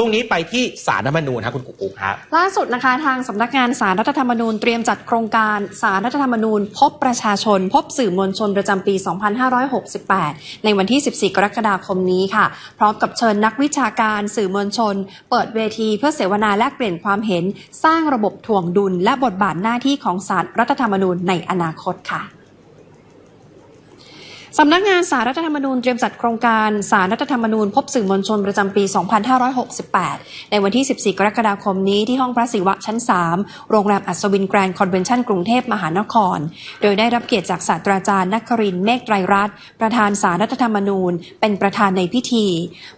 ช่วงนี้ไปที่สารรัฐธรรมนูญครับคุณกุ๊กกุ๊กครับล่าสุดนะคะทางสำนักงานสารรัฐธรรมนูญเตรียมจัดโครงการสารรัฐธรรมนูญ พบประชาชน พบสื่อมวลชนประจำปี 2568 ในวันที่ 14 กรกฎาคมนี้ค่ะ พร้อมกับเชิญนักวิชาการสื่อมวลชน เปิดเวทีเพื่อเสวนาแลกเปลี่ยนความเห็น สร้างระบบถ่วงดุล และบทบาทหน้าที่ของสารรัฐธรรมนูญในอนาคตค่ะ สำนักงานสารรัฐธรรมนูญเตรียมจัดโครงการสารรัฐธรรมนูญ พบสื่อมวลชนประจำปี 2568 ในวันที่ 14 กรกฎาคมนี้ที่ห้องพระศิวะชั้น 3 โรงแรมอัศวินแกรนด์คอนเวนชั่นกรุงเทพมหานคร โดยได้รับเกียรติจากศาสตราจารย์นครินเมฆไตรรัตน์ประธานสารรัฐธรรมนูญ เป็นประธานในพิธี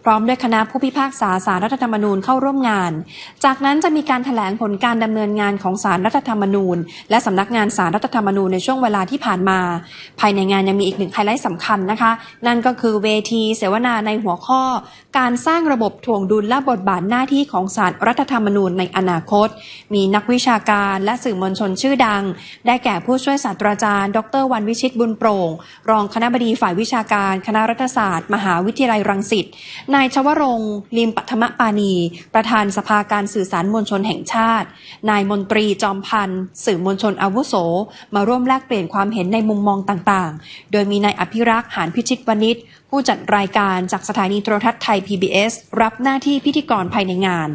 พร้อมด้วยคณะผู้พิพากษาสารรัฐธรรมนูญเข้าร่วมงาน จากนั้นจะมีการแถลงผลการดำเนินงานของสารรัฐธรรมนูญ และสำนักงานสารรัฐธรรมนูญในช่วงเวลาที่ผ่านมา ภายในงานยังมีอีกหนึ่งไฮไลท์สำคัญนะคะ นั่นก็คือเวทีเสวนาในหัวข้อ การสร้างระบบถ่วงดุลและบทบาทหน้าที่ของสารรัฐธรรมนูญในอนาคต มีนักวิชาการและสื่อมวลชนชื่อดัง ได้แก่ผู้ช่วยศาสตราจารย์ ดรวันวิชิตบุญโปร่ง รองคณะบดีฝ่ายวิชาการ คณะรัฐศาสตร์ มหาวิทยาลัยรังสิตนายชวรงลิมปัทมปานี ประธานสภาการสื่อสารมวลชนแห่งชาติ นายมนตรีจอมพันธ์สื่อมวลชนอาวุโส มาร่วมแลกเปลี่ยนความเห็นในมุมมองต่างๆ โดยมีนายอภิรักษ์หานพิชิตวณิชผู้จัดรายการจากสถานีโทรทัศน์ไทย PBS รับหน้าที่พิธีกรภายในงาน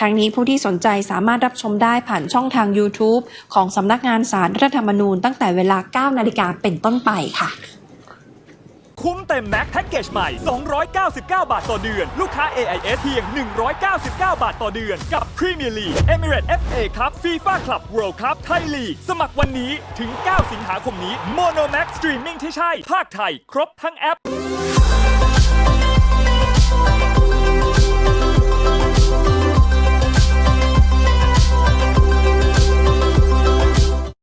ทั้งนี้ผู้ที่สนใจสามารถรับชมได้ผ่านช่องทาง YouTube ของสำนักงานสารรัฐธรรมนูญตั้งแต่เวลา 9 นาฬิกาเป็นต้นไปค่ะ คุ้มเต็มแม็กแพ็กเกจใหม่ 299 บาทต่อเดือน ลูกค้า AIS เพียง 199 บาทต่อเดือน กับพรีเมียร์ลีกเอมิเรตส์ FA ครับฟีฟ่าคลับเวิลด์คัพไทยลีก สมัครวันนี้ถึง 9 สิงหาคมนี้โมโนแม็กสตรีมมิ่งที่ใช่ ภาคไทย ครบทั้งแอป